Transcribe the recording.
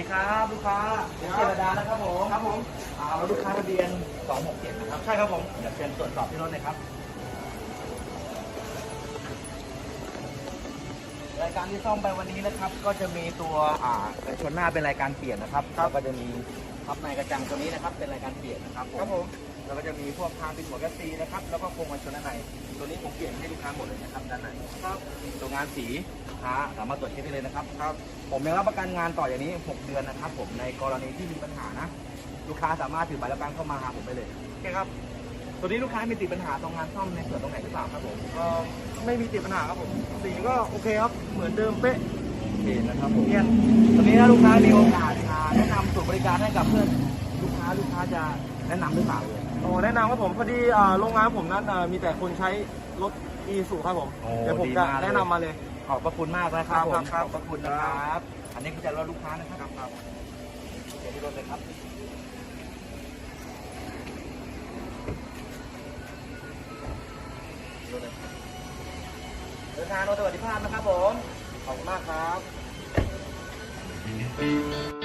ดีครับลูกค้าผมเจรดานะครับผมครับผมอ่ารถลูกค้าทะเบียน 267 นะครับ ใช่ครับผมเดี๋ยวเชิญตรวจสอบที่รถเลยครับ รายการที่ซ่อมไปวันนี้นะครับ ก็จะมีตัวอ่ากันชนหน้าเป็นรายการเปลี่ยนนะครับแล้วก็จะมีพับในกระจังตัวนี้นะครับ เป็นรายการเปลี่ยนนะครับครับผมแล้วก็จะมีพวกทางปิดหัวแกสซีนะครับ แล้วก็โครงกันชนด้านในตัวนี้ผมเปลี่ยนให้ลูกค้าหมดเลยนะครับด้านในครับตัวงานสีลูก ค้าสามารถตรวจเช็คได้เลยนะครับครับ ผมยังรับประกันงานต่ออย่างนี้ 6 เดือนนะครับผมในกรณีที่มีปัญหานะ ลูกค้าสามารถถือใบรับประกันเข้ามาหาผมได้เลยโอเคครับตัวนี้ลูกค้ามีติดปัญหาตรงงานซ่อมในส่วนตรงไหนหรือเปล่าครับผมเอ่อไม่มีติดปัญหาครับผมสีก็โอเคครับเหมือนเดิมเป๊ะโอเคนะครับผมเนียนตัวนี้ถ้าลูกค้ามีโอกาสอ่าแนะนำส่วนบริการให้กับเพื่อนลูกค้าลูกค้าจะแนะนำหรือเปล่าเลยโอ้แนะนำครับผมพอดีอ่าโรงงานผมนั้นอ่ามีแต่คนใช้รถอีสูครับผม โอ้เดี๋ยวผมดีจะมากเลยแนะนำมาเลย ขอบพระคุณมากนะครับผมครับขอบพระคุณนะครับ อันนี้คือจะรอลูกค้านะครับครับเดี๋ยวที่รถเลยครับเดินทางโดยสวัสดิภาพนะครับผม ขอบคุณมากครับ